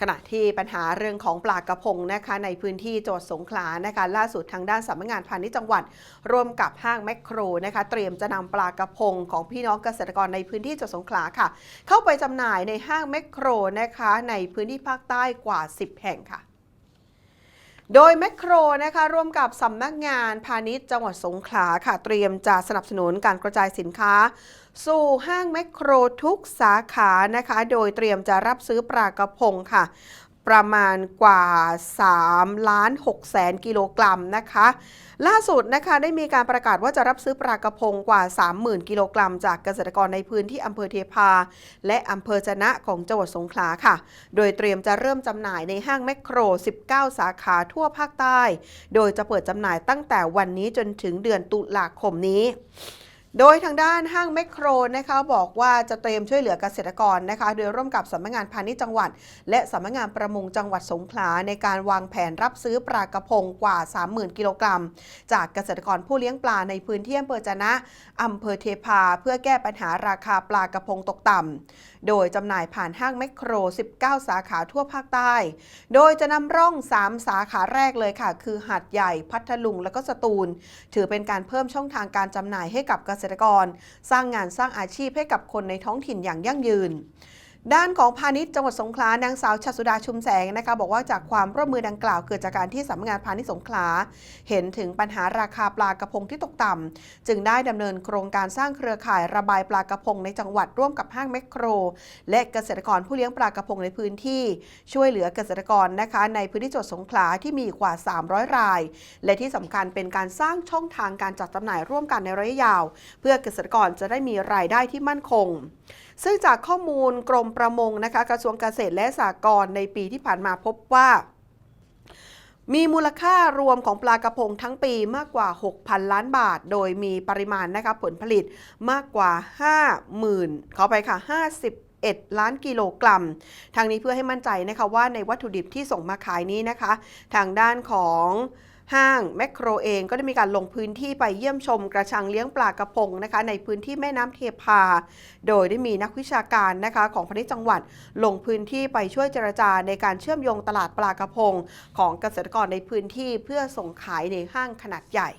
ขณะที่ปัญหาเรื่องของปลากระพงนะคะในพื้นที่จังหวัดสงขลานะคะล่าสุดทางด้านสำนักงานพาณิชย์จังหวัด ร่วมกับห้างแมคโครนะคะเตรียมจะนำปลากระพงของพี่น้องเกษตรกรในพื้นที่จังหวัดสงขลาค่ะ เข้าไปจำหน่ายในห้างแมคโครนะคะในพื้นที่ภาคใต้กว่า 10 แห่งค่ะ โดยแมคโครนะคะร่วมกับสำนักงานพาณิชย์จังหวัดสงขลาค่ะ เตรียมจะสนับสนุนการกระจายสินค้า สู่ห้างแมคโครทุกสาขานะคะ โดยเตรียมจะรับซื้อปลากระพงค่ะ ประมาณกว่า3ล้าน6แสนกิโลกรัมนะคะ ล่าสุดนะคะได้มีการประกาศว่าจะรับซื้อปลากระพงกว่า 30,000 กิโลกรัม จากเกษตรกรในพื้นที่อำเภอเทพา และอำเภอจนะของจังหวัดสงขลาค่ะ โดยเตรียมจะเริ่มจำหน่ายในห้างแมคโคร 19 สาขาทั่วภาคใต้ โดยจะเปิดจำหน่ายตั้งแต่วันนี้จนถึงเดือนตุลาคมนี้ โดยทางด้านห้างแมคโครนะคะบอกว่าจะเตรียมช่วยเหลือเกษตรกรนะคะ โดยร่วมกับสำนักงานพาณิชย์จังหวัด และสำนักงานประมงจังหวัดสงขลาในการวางแผนรับซื้อปลากระพงกว่า 30,000 กิโลกรัม จากเกษตรกรผู้เลี้ยงปลาในพื้นที่อำเภอจะนะอำเภอเทพา เพื่อแก้ปัญหาราคาปลากระพงตกต่ำโดยจำหน่ายผ่านห้างแมคโคร 19 สาขาทั่วภาคใต้ โดยจะนำร่อง 3 สาขาแรกเลยค่ะ คือหาดใหญ่พัทลุงและก็สตูล ถือเป็นการเพิ่มช่องทางการจำหน่ายให้กับเกษตรกร สร้างงานสร้างอาชีพให้กับคนในท้องถิ่นอย่างยั่งยืน ด้านของพาณิชย์จังหวัดสงขลานางสาวชัสุดาชุมแสงนะคะบอกว่าจากความร่วมมือดังกล่าวเกิดจากการที่สำนักงานพาณิชย์สงขลา เห็นถึงปัญหาราคาปลากระพงที่ตกต่ำจึงได้ดำเนินโครงการสร้างเครือข่ายระบายปลากระพงในจังหวัดร่วมกับห้างแมคโคร และเกษตรกรผู้เลี้ยงปลากระพงในพื้นที่ ช่วยเหลือเกษตรกรนะคะในพื้นที่จังหวัดสงขลาที่มีกว่า 300 ราย และที่สำคัญเป็นการสร้างช่องทางการจัดจำหน่ายร่วมกันในระยะยาว เพื่อเกษตรกรจะได้มีรายได้ที่มั่นคง ซึ่งจากข้อมูลกรมประมงนะคะกระทรวงเกษตรและสหกรณ์ในปีที่ผ่านมาพบว่ามีมูลค่ารวมของปลากระพงทั้งปีมากกว่า 6,000 ล้านบาท โดยมีปริมาณนะคะผลผลิตมากกว่า 50,000ขอไปค่ะ51ล้านกิโลกรัม ทางนี้เพื่อให้มั่นใจนะคะว่าในวัตถุดิบที่ส่งมาขายนี้นะคะ ทางด้านของ ห้างแมคโครเองก็ได้มีการลงพื้นที่ไปเยี่ยมชมกระชังเลี้ยงปลากระพงนะคะในพื้นที่แม่น้ำเทพา โดยได้มีนักวิชาการนะคะของพาณิชย์จังหวัด ลงพื้นที่ไปช่วยเจรจาในการเชื่อมโยงตลาดปลากระพง ของเกษตรกรในพื้นที่เพื่อส่งขายในห้างขนาดใหญ่